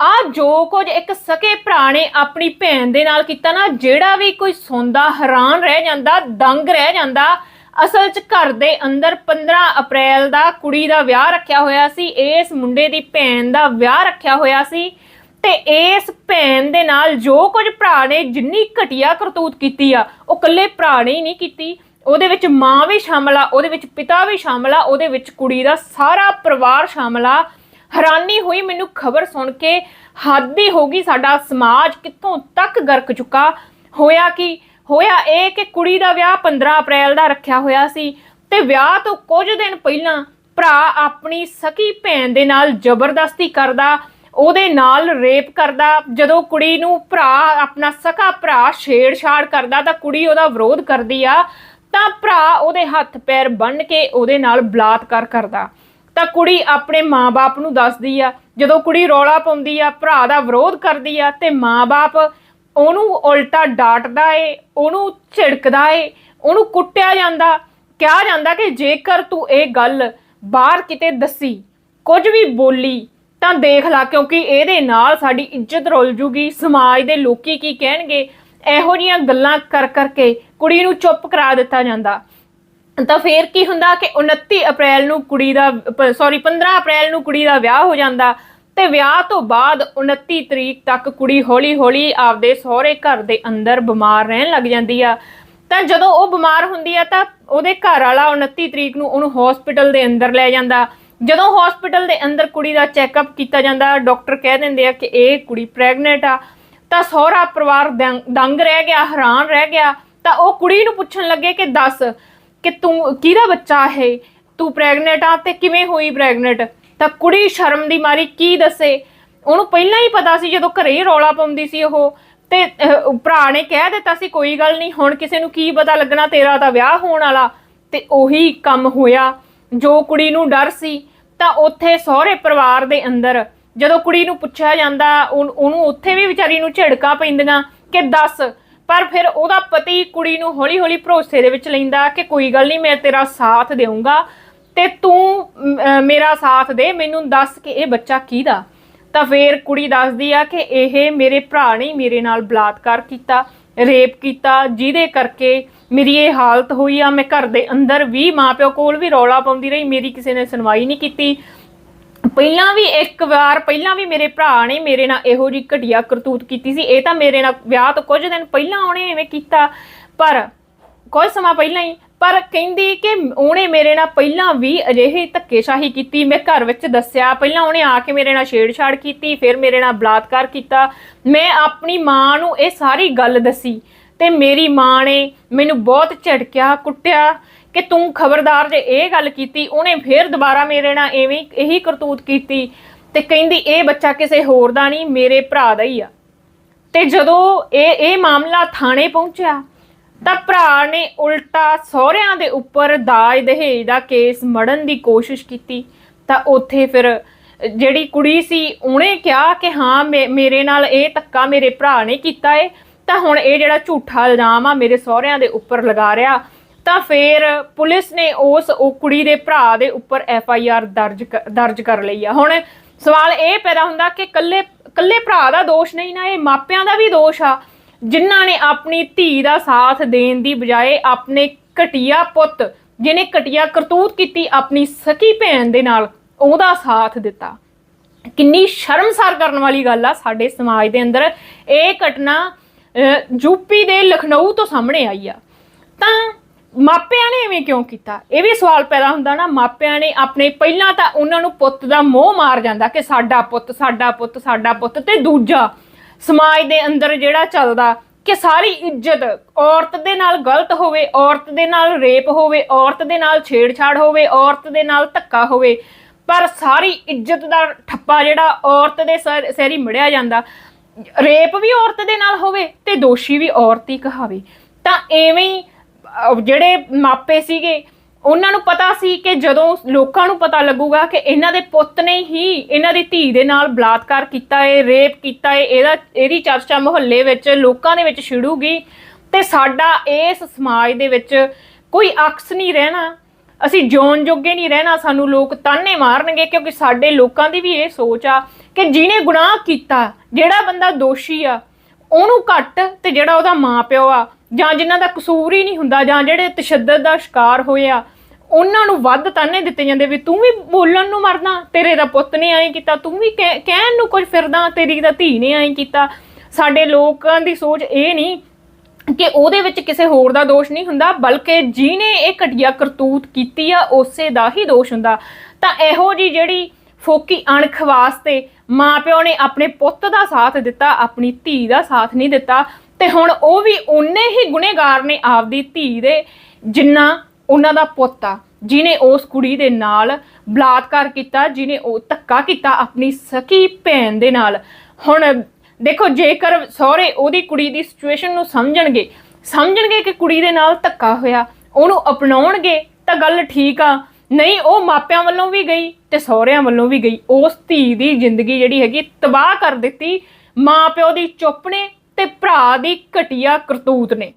ਆ ਜੋ ਕੁਝ ਇੱਕ ਸਕੇ ਭਰਾ ਨੇ ਆਪਣੀ ਭੈਣ ਦੇ ਨਾਲ ਕੀਤਾ ਨਾ, ਜਿਹੜਾ ਵੀ ਕੋਈ ਸੌਂਦਾ, ਹੈਰਾਨ ਰਹਿ ਜਾਂਦਾ, ਦੰਗ ਰਹਿ ਜਾਂਦਾ, ਅਸਲ 'ਚ ਘਰ ਦੇ ਅੰਦਰ 15 ਅਪ੍ਰੈਲ ਦਾ ਕੁੜੀ ਦਾ ਵਿਆਹ ਰੱਖਿਆ ਹੋਇਆ ਸੀ, ਇਸ ਮੁੰਡੇ ਦੀ ਭੈਣ ਦਾ ਵਿਆਹ ਰੱਖਿਆ ਹੋਇਆ ਸੀ, ਤੇ ਇਸ ਭੈਣ ਦੇ ਨਾਲ ਜੋ ਕੁਝ ਭਰਾ ਨੇ ਜਿੰਨੀ ਘਟੀਆ ਕਰਤੂਤ ਕੀਤੀ ਆ, ਉਹ ਇਕੱਲੇ ਭਰਾ ਨੇ ਹੀ ਨਹੀਂ ਕੀਤੀ, ਉਹਦੇ ਵਿੱਚ ਮਾਂ ਵੀ ਸ਼ਾਮਲ ਆ, ਉਹਦੇ ਵਿੱਚ ਪਿਤਾ ਵੀ ਸ਼ਾਮਲ ਆ, ਉਹਦੇ ਵਿੱਚ ਕੁੜੀ ਦਾ ਸਾਰਾ ਪਰਿਵਾਰ ਸ਼ਾਮਲ ਆ ਹੈਰਾਨੀ ਹੋਈ ਮੈਨੂੰ ਖਬਰ ਸੁਣ ਕੇ। ਹੱਦ ਹੀ ਹੋ ਗਈ ਸਾਡਾ ਸਮਾਜ ਕਿੱਥੋਂ ਤੱਕ ਗਰਕ ਚੁੱਕਾ। ਹੋਇਆ ਕੀ? ਹੋਇਆ ਇਹ ਕਿ ਕੁੜੀ ਦਾ ਵਿਆਹ 15 ਅਪ੍ਰੈਲ ਦਾ ਰੱਖਿਆ ਹੋਇਆ ਸੀ ਤੇ ਵਿਆਹ ਤੋਂ ਕੁਝ ਦਿਨ ਪਹਿਲਾਂ ਭਰਾ ਆਪਣੀ ਸਕੀ ਭੈਣ ਦੇ ਨਾਲ ਜ਼ਬਰਦਸਤੀ ਕਰਦਾ, ਉਹਦੇ ਨਾਲ ਰੇਪ ਕਰਦਾ, ਜਦੋਂ ਕੁੜੀ ਨੂੰ ਭਰਾ, ਆਪਣਾ ਸਕਾ ਭਰਾ ਛੇੜਛਾੜ ਕਰਦਾ ਤਾਂ ਕੁੜੀ ਉਹਦਾ ਵਿਰੋਧ ਕਰਦੀ ਆ, ਤਾਂ ਭਰਾ ਉਹਦੇ ਹੱਥ ਪੈਰ ਬੰਨ ਕੇ ਉਹਦੇ ਨਾਲ ਬਲਾਤਕਾਰ ਕਰਦਾ। ਤਾਂ ਕੁੜੀ ਆਪਣੇ ਮਾਪੇ ਨੂੰ ਦੱਸਦੀ ਆ। ਜਦੋਂ ਕੁੜੀ ਰੌਲਾ ਪਾਉਂਦੀ ਆ, ਭਰਾ ਦਾ ਵਿਰੋਧ ਕਰਦੀ ਆ, ਤੇ ਮਾਪੇ ਉਹਨੂੰ ਉਲਟਾ ਡਾਂਟਦਾ ਏ, ਉਹਨੂੰ ਝਿੜਕਦਾ ਏ, ਉਹਨੂੰ ਕੁੱਟਿਆ ਜਾਂਦਾ। ਕਿਹਾ ਜਾਂਦਾ ਕਿ ਜੇਕਰ ਤੂੰ ਇਹ ਗੱਲ ਬਾਹਰ ਕਿਤੇ ਦੱਸੀ, ਕੁਝ ਵੀ ਬੋਲੀ, ਤਾਂ ਦੇਖ ਲੈ, ਕਿਉਂਕਿ ਇਹਦੇ ਨਾਲ ਸਾਡੀ ਇੱਜ਼ਤ ਰੁਲ ਜੂਗੀ। ਸਮਾਜ ਦੇ ਲੋਕੀ ਕੀ ਕਹਿਣਗੇ? ਇਹੋ ਜੀਆਂ ਗੱਲਾਂ ਕਰ ਕਰਕੇ ਕੁੜੀ ਨੂੰ ਚੁੱਪ ਕਰਾ ਦਿੱਤਾ ਜਾਂਦਾ। ਤਾਂ ਫੇਰ ਕੀ ਹੁੰਦਾ ਕਿ 29 ਅਪ੍ਰੈਲ ਨੂੰ ਕੁੜੀ ਦਾ ਸੌਰੀ 15 ਅਪ੍ਰੈਲ ਨੂੰ ਕੁੜੀ ਦਾ ਵਿਆਹ ਹੋ ਜਾਂਦਾ ਤੇ ਵਿਆਹ ਤੋਂ ਬਾਅਦ 29 ਤਰੀਕ ਤੱਕ ਕੁੜੀ ਹੌਲੀ-ਹੌਲੀ ਆਪਦੇ ਸਹੁਰੇ ਘਰ ਦੇ ਅੰਦਰ ਬਿਮਾਰ ਰਹਿਣ ਲੱਗ ਜਾਂਦੀ ਆ। ਤਾਂ ਜਦੋਂ ਉਹ ਬਿਮਾਰ ਹੁੰਦੀ ਆ ਤਾਂ ਉਹਦੇ ਘਰ ਵਾਲਾ 29 ਤਰੀਕ ਨੂੰ ਉਹਨੂੰ ਹਸਪੀਟਲ ਦੇ ਅੰਦਰ ਲੈ ਜਾਂਦਾ। ਜਦੋਂ ਹਸਪੀਟਲ ਦੇ ਅੰਦਰ ਕੁੜੀ ਦਾ ਚੈੱਕਅਪ ਕੀਤਾ ਜਾਂਦਾ ਡਾਕਟਰ ਕਹਿ ਦਿੰਦੇ ਆ ਕਿ ਇਹ ਕੁੜੀ ਪ੍ਰੈਗਨੈਂਟ ਆ। ਤਾਂ ਸਹੁਰਾ ਪਰਿਵਾਰ ਦੰਗ ਰਹਿ ਗਿਆ, ਹੈਰਾਨ ਰਹਿ ਗਿਆ। ਤਾਂ ਉਹ ਕੁੜੀ ਨੂੰ ਪੁੱਛਣ ਲੱਗੇ ਕਿ ਦੱਸ ਕਿ ਤੂੰ ਕਿਹਦਾ ਬੱਚਾ ਹੈ? ਤੂੰ ਪ੍ਰੈਗਨੈਂਟ ਆ ਤੇ ਕਿਵੇਂ ਹੋਈ ਪ੍ਰੈਗਨੈਂਟ ਤਾਂ ਕੁੜੀ ਸ਼ਰਮ ਦੀ ਮਾਰੀ ਕੀ ਦੱਸੇ? ਉਹਨੂੰ ਪਹਿਲਾਂ ਹੀ ਪਤਾ ਸੀ ਜਦੋਂ ਘਰੇ ਹੀ ਰੌਲਾ ਪਾਉਂਦੀ ਸੀ ਉਹ। ਤੇ ਭਰਾ ਨੇ ਕਹਿ ਦਿੱਤਾ ਸੀ, ਕੋਈ ਗੱਲ ਨਹੀਂ, ਹੁਣ ਕਿਸੇ ਨੂੰ ਕੀ ਪਤਾ ਲੱਗਣਾ, ਤੇਰਾ ਤਾਂ ਵਿਆਹ ਹੋਣ ਵਾਲਾ। ਤੇ ਉਹੀ ਕੰਮ ਹੋਇਆ। ਜੋ ਕੁੜੀ ਨੂੰ ਡਰ ਸੀ, ਤਾਂ ਉੱਥੇ ਸਹੁਰੇ ਪਰਿਵਾਰ ਦੇ ਅੰਦਰ ਜਦੋਂ ਕੁੜੀ ਨੂੰ ਪੁੱਛਿਆ ਜਾਂਦਾ ਉਹਨੂੰ ਉੱਥੇ ਵੀ ਵਿਚਾਰੀ ਨੂੰ ਝਿੜਕਾਂ ਪੈਂਦੀਆਂ ਕਿ ਦੱਸ ਪਰ ਫਿਰ ਉਹਦਾ ਪਤੀ ਕੁੜੀ ਨੂੰ ਹੌਲੀ-ਹੌਲੀ ਭਰੋਸੇ ਦੇ ਵਿੱਚ ਲੈਂਦਾ ਕਿ ਕੋਈ ਗੱਲ ਨਹੀਂ, ਮੈਂ ਤੇਰਾ ਸਾਥ ਦੇਵਾਂਗਾ ਤੇ ਤੂੰ ਮੇਰਾ ਸਾਥ ਦੇ, ਮੈਨੂੰ ਦੱਸ ਕਿ ਇਹ ਬੱਚਾ ਕਿਹਦਾ? ਤਾਂ ਫੇਰ ਕੁੜੀ ਦੱਸਦੀ ਆ ਕਿ ਇਹ ਮੇਰੇ ਭਰਾ ਨੇ ਮੇਰੇ ਨਾਲ ਬਲਾਤਕਾਰ ਕੀਤਾ, ਰੇਪ ਕੀਤਾ, ਜਿਹਦੇ ਕਰਕੇ ਮੇਰੀ ਇਹ ਹਾਲਤ ਹੋਈ ਆ। ਮੈਂ ਘਰ ਦੇ ਅੰਦਰ ਵੀ ਮਾਪਿਓ ਕੋਲ ਵੀ ਰੌਲਾ ਪਾਉਂਦੀ ਰਹੀ, ਮੇਰੀ ਕਿਸੇ ਨੇ ਸੁਣਵਾਈ ਨਹੀਂ ਕੀਤੀ। ਪਹਿਲਾਂ ਵੀ ਇੱਕ ਵਾਰ, ਪਹਿਲਾਂ ਵੀ ਮੇਰੇ ਭਰਾ ਨੇ ਮੇਰੇ ਨਾਲ ਇਹੋ ਜਿਹੀ ਘਟੀਆ ਕਰਤੂਤ ਕੀਤੀ ਸੀ। ਇਹ ਤਾਂ ਮੇਰੇ ਨਾਲ ਵਿਆਹ ਤੋਂ ਕੁਝ ਦਿਨ ਪਹਿਲਾਂ ਉਹਨੇ ਐਵੇਂ ਕੀਤਾ। ਪਰ ਕੁਝ ਸਮਾਂ ਪਹਿਲਾਂ ਹੀ, ਪਰ ਕਹਿੰਦੀ ਕਿ ਉਹਨੇ ਮੇਰੇ ਨਾਲ ਪਹਿਲਾਂ ਵੀ ਅਜਿਹੀ ਧੱਕੇਸ਼ਾਹੀ ਕੀਤੀ। ਮੈਂ ਘਰ ਵਿੱਚ ਦੱਸਿਆ, ਪਹਿਲਾਂ ਉਹਨੇ ਆ ਕੇ ਮੇਰੇ ਨਾਲ ਛੇੜਛਾੜ ਕੀਤੀ, ਫਿਰ ਮੇਰੇ ਨਾਲ ਬਲਾਤਕਾਰ ਕੀਤਾ। ਮੈਂ ਆਪਣੀ ਮਾਂ ਨੂੰ ਇਹ ਸਾਰੀ ਗੱਲ ਦੱਸੀ ਤੇ ਮੇਰੀ ਮਾਂ ਨੇ ਮੈਨੂੰ ਬਹੁਤ ਝਟਕਿਆ ਕੁੱਟਿਆ। ਕਿ ਤੂੰ ਖਬਰਦਾਰ ਜੇ ਇਹ ਗੱਲ ਕੀਤੀ, ਉਹਨੇ ਫਿਰ ਦੁਬਾਰਾ ਮੇਰੇ ਨਾਲ ਐਵੇਂ ਇਹੀ ਕਰਤੂਤ ਕੀਤੀ ਤੇ ਕਹਿੰਦੀ, ਇਹ ਬੱਚਾ ਕਿਸੇ ਹੋਰ ਦਾ ਨਹੀਂ, ਮੇਰੇ ਭਰਾ ਦਾ ਹੀ ਆ। ਤੇ ਜਦੋਂ ਇਹ ਇਹ ਮਾਮਲਾ ਥਾਣੇ ਪਹੁੰਚਿਆ, ਤਾਂ ਭਰਾ ਨੇ ਉਲਟਾ ਸਹੁਰਿਆਂ ਦੇ ਉੱਪਰ ਦਾਜ ਦਹੇਜ ਦਾ ਕੇਸ ਮੜਨ ਦੀ ਕੋਸ਼ਿਸ਼ ਕੀਤੀ। ਤਾਂ ਉੱਥੇ ਫਿਰ ਜਿਹੜੀ ਕੁੜੀ ਸੀ, ਉਹਨੇ ਕਿਹਾ ਕਿ ਹਾਂ, ਮੇ- ਮੇਰੇ ਨਾਲ ਇਹ ਧੱਕਾ ਮੇਰੇ ਭਰਾ ਨੇ ਕੀਤਾ ਏ, ਤਾਂ ਹੁਣ ਇਹ ਜਿਹੜਾ ਝੂਠਾ ਇਲਜ਼ਾਮ ਆ, ਮੇਰੇ ਸਹੁਰਿਆਂ ਦੇ ਉੱਪਰ ਲਗਾ ਰਿਹਾ ਤਾਂ ਫਿਰ ਪੁਲਿਸ ਨੇ ਉਸ ਉਹ ਕੁੜੀ ਦੇ ਭਰਾ ਦੇ ਉੱਪਰ ਐਫ ਆਈ ਆਰ ਦਰਜ ਦਰਜ ਕਰ ਲਈ ਆ। ਹੁਣ ਸਵਾਲ ਇਹ ਪੈਦਾ ਹੁੰਦਾ ਕਿ ਕੱਲੇ ਕੱਲੇ ਭਰਾ ਦਾ ਦੋਸ਼ ਨਹੀਂ ਨਾ ਇਹ ਮਾਪਿਆਂ ਦਾ ਵੀ ਦੋਸ਼ ਆ ਜਿਨ੍ਹਾਂ ਨੇ ਆਪਣੀ ਧੀ ਦਾ ਸਾਥ ਦੇਣ ਦੀ ਬਜਾਏ ਆਪਣੇ ਘਟੀਆ ਪੁੱਤ ਜਿਹਨੇ ਘਟੀਆ ਕਰਤੂਤ ਕੀਤੀ ਆਪਣੀ ਸਕੀ ਭੈਣ ਦੇ ਨਾਲ ਉਹਦਾ ਸਾਥ ਦਿੱਤਾ। ਕਿੰਨੀ ਸ਼ਰਮਸਾਰ ਕਰਨ ਵਾਲੀ ਗੱਲ ਆ ਸਾਡੇ ਸਮਾਜ ਦੇ ਅੰਦਰ। ਇਹ ਘਟਨਾ ਅਹ, ਯੂਪੀ ਦੇ ਲਖਨਊ ਤੋਂ ਸਾਹਮਣੇ ਆਈ ਆ। ਤਾਂ ਮਾਪਿਆਂ ਨੇ ਐਵੇਂ ਕਿਉਂ ਕੀਤਾ? ਇਹ ਵੀ ਸਵਾਲ ਪੈਦਾ ਹੁੰਦਾ ਨਾ, ਮਾਪਿਆਂ ਨੇ ਆਪਣੇ ਪਹਿਲਾਂ ਤਾਂ ਉਹਨਾਂ ਨੂੰ ਪੁੱਤ ਦਾ ਮੋਹ ਮਾਰ ਜਾਂਦਾ ਕਿ ਸਾਡਾ ਪੁੱਤ ਸਾਡਾ ਪੁੱਤ ਸਾਡਾ ਪੁੱਤ ਤੇ ਦੂਜਾ ਸਮਾਜ ਦੇ ਅੰਦਰ ਜਿਹੜਾ ਚੱਲਦਾ ਕਿ ਸਾਰੀ ਇੱਜ਼ਤ ਔਰਤ ਦੇ ਨਾਲ ਗਲਤ ਹੋਵੇ, ਔਰਤ ਦੇ ਨਾਲ ਰੇਪ ਹੋਵੇ, ਔਰਤ ਦੇ ਨਾਲ ਛੇੜਛਾੜ ਹੋਵੇ, ਔਰਤ ਦੇ ਨਾਲ ਧੱਕਾ ਹੋਵੇ, ਪਰ ਸਾਰੀ ਇੱਜ਼ਤ ਦਾ ਠੱਪਾ ਜਿਹੜਾ ਔਰਤ ਦੇ ਸਿਰ ਸਿਰ ਹੀ ਮੜਿਆ ਜਾਂਦਾ। ਰੇਪ ਵੀ ਔਰਤ ਦੇ ਨਾਲ ਹੋਵੇ ਤੇ ਦੋਸ਼ੀ ਵੀ ਔਰਤ ਹੀ ਕਹਾਵੇ। ਤਾਂ ਐਵੇਂ ਹੀ ਅਹ, ਜਿਹੜੇ ਮਾਪੇ ਸੀਗੇ ਉਹਨਾਂ ਨੂੰ ਪਤਾ ਸੀ ਕਿ ਜਦੋਂ ਲੋਕਾਂ ਨੂੰ ਪਤਾ ਲੱਗੂਗਾ ਕਿ ਇਹਨਾਂ ਦੇ ਪੁੱਤ ਨੇ ਹੀ ਇਹਨਾਂ ਦੀ ਧੀ ਦੇ ਨਾਲ ਬਲਾਤਕਾਰ ਕੀਤਾ ਹੈ ਰੇਪ ਕੀਤਾ ਹੈ ਇਹਦਾ ਇਹਦੀ ਚਰਚਾ ਮੁਹੱਲੇ ਵਿੱਚ ਲੋਕਾਂ ਦੇ ਵਿੱਚ ਛਿੜੂਗੀ ਤੇ ਸਾਡਾ ਇਸ ਸਮਾਜ ਦੇ ਵਿੱਚ ਕੋਈ ਅਕਸ ਨਹੀਂ ਰਹਿਣਾ। ਅਸੀਂ ਜਿਉਣ ਜੋਗੇ ਨਹੀਂ ਰਹਿਣਾ ਸਾਨੂੰ ਲੋਕ ਤਾਨੇ ਮਾਰਨਗੇ ਕਿਉਂਕਿ ਸਾਡੇ ਲੋਕਾਂ ਦੀ ਵੀ ਇਹ ਸੋਚ ਆ ਕਿ ਜਿਹਨੇ ਗੁਨਾਹ ਕੀਤਾ ਜਿਹੜਾ ਬੰਦਾ ਦੋਸ਼ੀ ਆ ਉਹਨੂੰ ਘੱਟ ਤੇ ਜਿਹੜਾ ਉਹਦਾ ਮਾਪਿਓ ਆ ਜਾਂ ਜਿਨ੍ਹਾਂ ਦਾ ਕਸੂਰ ਹੀ ਨਹੀਂ ਹੁੰਦਾ, ਜਾਂ ਜਿਹੜੇ ਤਸ਼ੱਦਦ ਦਾ ਸ਼ਿਕਾਰ ਹੋਏ ਆ, ਉਹਨਾਂ ਨੂੰ ਵੱਧ ਤਾਨੇ ਦਿੱਤੇ ਜਾਂਦੇ ਵੀ ਤੂੰ ਵੀ ਬੋਲਣ ਨੂੰ ਮਰਦਾ ਤੇਰੇ ਦਾ ਪੁੱਤ ਨੇ ਐਂ ਕੀਤਾ, ਤੂੰ ਵੀ ਕਹਿ- ਕਹਿਣ ਨੂੰ ਕੁਝ ਫਿਰਦਾ, ਤੇਰੀ ਦਾ ਧੀ ਨੇ ਐਂ ਕੀਤਾ। ਸਾਡੇ ਲੋਕਾਂ ਦੀ ਸੋਚ ਇਹ ਨਹੀਂ ਕਿ ਉਹਦੇ ਵਿੱਚ ਕਿਸੇ ਹੋਰ ਦਾ ਦੋਸ਼ ਨਹੀਂ ਹੁੰਦਾ, ਬਲਕਿ ਜਿਹਨੇ ਇਹ ਘਟੀਆ ਕਰਤੂਤ ਕੀਤੀ ਆ, ਉਸੇ ਦਾ ਹੀ ਦੋਸ਼ ਹੁੰਦਾ। ਤਾਂ ਇਹੋ ਜੀ ਜਿਹੜੀ ਫੋਕੀ ਅਣਖ ਵਾਸਤੇ ਮਾਪਿਓ ਨੇ ਆਪਣੇ ਪੁੱਤ ਦਾ ਸਾਥ ਦਿੱਤਾ, ਆਪਣੀ ਧੀ ਦਾ ਸਾਥ ਨਹੀਂ ਦਿੱਤਾ ਤੇ ਹੁਣ ਉਹ ਵੀ ਉਨੇ ਹੀ ਗੁਨੇਗਾਰ ਨੇ ਆਪਦੀ ਧੀ ਦੇ, ਜਿੰਨਾ ਉਹਨਾਂ ਦਾ ਪੁੱਤ ਆ। ਜਿਨੇ ਉਸ ਕੁੜੀ ਦੇ ਨਾਲ ਬਲਾਤਕਾਰ ਕੀਤਾ ਜਿਨੇ ਉਹ ਧੱਕਾ ਕੀਤਾ ਆਪਣੀ ਸਕੀ ਭੈਣ ਦੇ ਨਾਲ। ਹੁਣ ਦੇਖੋ, ਜੇਕਰ ਸਹੁਰੇ ਉਹਦੀ ਕੁੜੀ ਦੀ ਸਿਚੁਏਸ਼ਨ ਨੂੰ ਸਮਝਣਗੇ ਸਮਝਣਗੇ ਕਿ ਕੁੜੀ ਦੇ ਨਾਲ ਧੱਕਾ ਹੋਇਆ, ਉਹਨੂੰ ਅਪਣਾਉਣਗੇ ਤਾਂ ਗੱਲ ਠੀਕ ਆ। ਨਹੀਂ, ਉਹ ਮਾਪਿਆਂ ਵੱਲੋਂ ਵੀ ਗਈ ਤੇ ਸਹੁਰਿਆਂ ਵੱਲੋਂ ਵੀ ਗਈ। ਉਸ ਧੀ ਦੀ ਜ਼ਿੰਦਗੀ ਜਿਹੜੀ ਹੈਗੀ ਤਬਾਹ ਕਰ ਦਿੱਤੀ। ਮਾਪਿਓ ਦੀ ਚੁੱਪ ਨੇ ਤੇ ਭਰਾ ਦੀ ਘਟੀਆ ਕਰਤੂਤ ਨੇ।